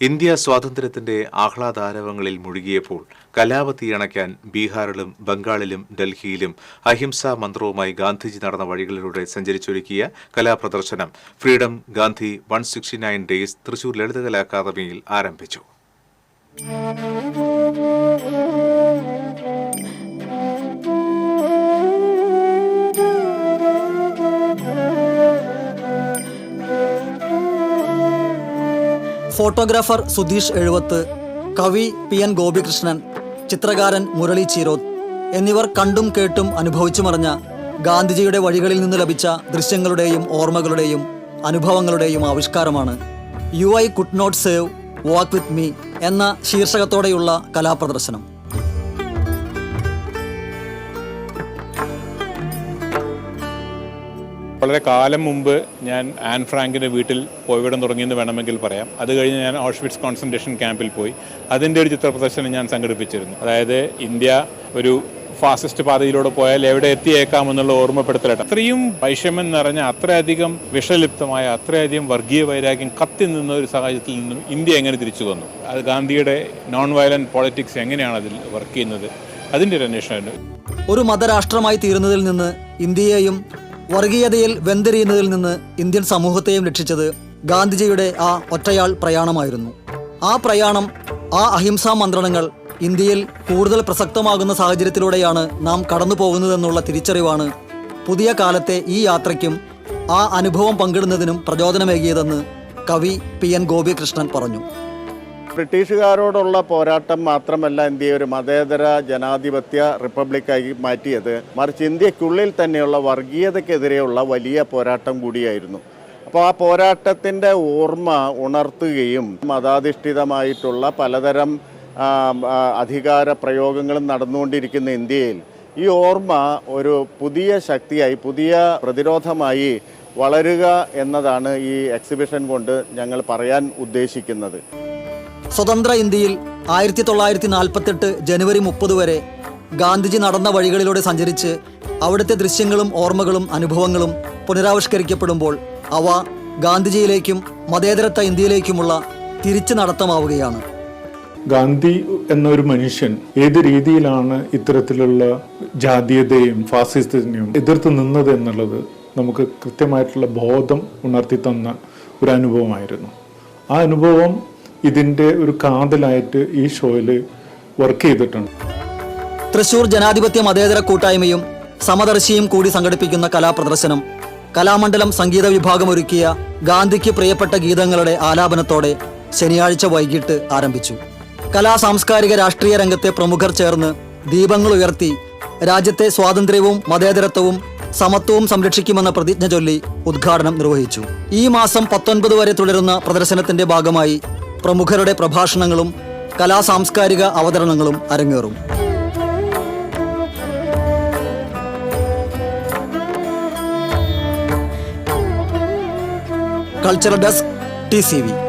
India സ്വാതന്ത്ര്യത്തിന്റെ ആഹ്ലാദാരവങ്ങളിൽ മുഴുകിയപ്പോൾ കലാപത്തി അണയ്ക്കാൻ ബീഹാറിലും ബംഗാളിലും ഡൽഹിയിലും അഹിംസാ മന്ത്രവുമായി ഗാന്ധിജി നടന്ന വഴികളിലൂടെ സഞ്ചരിച്ചൊരുക്കിയ കലാപ്രദർശനം freedom Gandhi one sixty nine days Thrissur Lalithakala അക്കാദമിയിൽ ആരംഭിച്ചു. ഫോട്ടോഗ്രാഫർ സുധീഷ് എഴുവത്ത് കവി പി എൻ ഗോപികൃഷ്ണൻ ചിത്രകാരൻ മുരളി ചീരോത്ത് എന്നിവർ കണ്ടും കേട്ടും അനുഭവിച്ചു മറിഞ്ഞ ഗാന്ധിജിയുടെ വഴികളിൽ നിന്ന് ലഭിച്ച ദൃശ്യങ്ങളുടെയും ഓർമ്മകളുടെയും അനുഭവങ്ങളുടെയും ആവിഷ്കാരമാണ് you I could not save walk with me എന്ന ശീർഷകത്തോടെയുള്ള കലാപ്രദർശനം. വളരെ കാലം മുമ്പ് ഞാൻ ആൻ ഫ്രാങ്കിന്റെ വീട്ടിൽ പോയിവിടം തുടങ്ങിയെന്ന് വേണമെങ്കിൽ പറയാം. അത് കഴിഞ്ഞ് ഞാൻ ഓഷ്വിറ്റ്സ് കോൺസെൻട്രേഷൻ ക്യാമ്പിൽ പോയി. അതിന്റെ ഒരു ചിത്ര പ്രദർശനം ഞാൻ സംഘടിപ്പിച്ചിരുന്നു. അതായത് ഇന്ത്യ ഒരു ഫാസിസ്റ്റ് പാതയിലൂടെ പോയാൽ എവിടെ എത്തിയേക്കാമെന്നുള്ള ഓർമ്മപ്പെടുത്തലായിട്ട്. അത്രയും വൈഷമ്യം നിറഞ്ഞ അത്രയധികം വിഷലിപ്തമായ അത്രയധികം വർഗീയ വൈരാഗ്യം കത്തി നിന്ന ഒരു സാഹചര്യത്തിൽ നിന്നും ഇന്ത്യ എങ്ങനെ തിരിച്ചു വന്നു? അത് ഗാന്ധിയുടെ നോൺ വയലന്റ് പോളിറ്റിക്സ് എങ്ങനെയാണ് അതിൽ വർക്ക് ചെയ്യുന്നത്? അതിന്റെ ഒരു അന്വേഷണമായിരുന്നു. ഒരു മതരാഷ്ട്രമായി തീരുന്നതിൽ നിന്ന് ഇന്ത്യയെയും വർഗീയതയിൽ വെന്തെറിയുന്നതിൽ നിന്ന് ഇന്ത്യൻ സമൂഹത്തെയും രക്ഷിച്ചത് ഗാന്ധിജിയുടെ ആ ഒറ്റയാൾ പ്രയാണമായിരുന്നു. ആ പ്രയാണം ആ അഹിംസാ മന്ത്രണങ്ങൾ ഇന്ത്യയിൽ കൂടുതൽ പ്രസക്തമാകുന്ന സാഹചര്യത്തിലൂടെയാണ് നാം കടന്നു പോകുന്നതെന്നുള്ള തിരിച്ചറിവാണ് പുതിയ കാലത്തെ ഈ യാത്രയ്ക്കും ആ അനുഭവം പങ്കിടുന്നതിനും പ്രചോദനമേകിയതെന്ന് കവി പി എൻ ഗോപികൃഷ്ണൻ പറഞ്ഞു. ബ്രിട്ടീഷുകാരോടുള്ള പോരാട്ടം മാത്രമല്ല ഇന്ത്യയെ ഒരു മതേതര ജനാധിപത്യ റിപ്പബ്ലിക്കായി മാറ്റിയത്. മറിച്ച് ഇന്ത്യക്കുള്ളിൽ തന്നെയുള്ള വർഗീയതയ്ക്കെതിരെയുള്ള വലിയ പോരാട്ടം കൂടിയായിരുന്നു. അപ്പോൾ ആ പോരാട്ടത്തിന്റെ ഓർമ്മ ഉണർത്തുകയും മതാധിഷ്ഠിതമായിട്ടുള്ള പലതരം അധികാര പ്രയോഗങ്ങളും നടന്നുകൊണ്ടിരിക്കുന്ന ഇന്ത്യയിൽ ഈ ഓർമ്മ ഒരു പുതിയ ശക്തിയായി പുതിയ പ്രതിരോധമായി വളരുക എന്നതാണ് ഈ എക്സിബിഷൻ കൊണ്ട് ഞങ്ങൾ പറയാൻ ഉദ്ദേശിക്കുന്നത്. സ്വതന്ത്ര ഇന്ത്യയിൽ ആയിരത്തി തൊള്ളായിരത്തി നാൽപ്പത്തെട്ട് ജനുവരി മുപ്പത് വരെ ഗാന്ധിജി നടന്ന വഴികളിലൂടെ സഞ്ചരിച്ച് അവിടുത്തെ ദൃശ്യങ്ങളും ഓർമ്മകളും അനുഭവങ്ങളും പുനരാവിഷ്കരിക്കപ്പെടുമ്പോൾ അവ ഗാന്ധിജിയിലേക്കും മതേതരത്വ ഇന്ത്യയിലേക്കുമുള്ള തിരിച്ചു നടത്തമാവുകയാണ്. ഗാന്ധി എന്നൊരു മനുഷ്യൻ ഏത് രീതിയിലാണ് ഇത്തരത്തിലുള്ള ജാതീയതയും ഫാസിസത്തിനെയും എതിർത്ത് നിന്നത് എന്നുള്ളത് നമുക്ക് കൃത്യമായിട്ടുള്ള ബോധം ഉണർത്തി തന്ന ഒരു അനുഭവമായിരുന്നു. ആ അനുഭവം ഇതിന്റെ ഒരു കാതലായിട്ട് ഈ ഷോയിൽ വർക്ക് ചെയ്തിട്ടുണ്ട്. തൃശൂർ ജനാധിപത്യ മതേതര കൂട്ടായ്മയും സമദർശിയും കൂടി സംഘടിപ്പിക്കുന്ന കലാപ്രദർശനം കലാമണ്ഡലം സംഗീത വിഭാഗം ഒരുക്കിയ ഗാന്ധിക്ക് പ്രിയപ്പെട്ട ഗീതങ്ങളുടെ ആലാപനത്തോടെ ശനിയാഴ്ച വൈകിട്ട് ആരംഭിച്ചു. കലാ സാംസ്കാരിക രാഷ്ട്രീയ രംഗത്തെ പ്രമുഖർ ചേർന്ന് ദീപങ്ങൾ ഉയർത്തി രാജ്യത്തെ സ്വാതന്ത്ര്യവും മതേതരത്വവും സമത്വവും സംരക്ഷിക്കുമെന്ന പ്രതിജ്ഞ ചൊല്ലി ഉദ്ഘാടനം നിർവഹിച്ചു. ഈ മാസം പത്തൊൻപത് വരെ തുടരുന്ന പ്രദർശനത്തിന്റെ ഭാഗമായി പ്രമുഖരുടെ പ്രഭാഷണങ്ങളും കലാ സാംസ്കാരിക അവതരണങ്ങളും അരങ്ങേറും. Cultural desk T C V.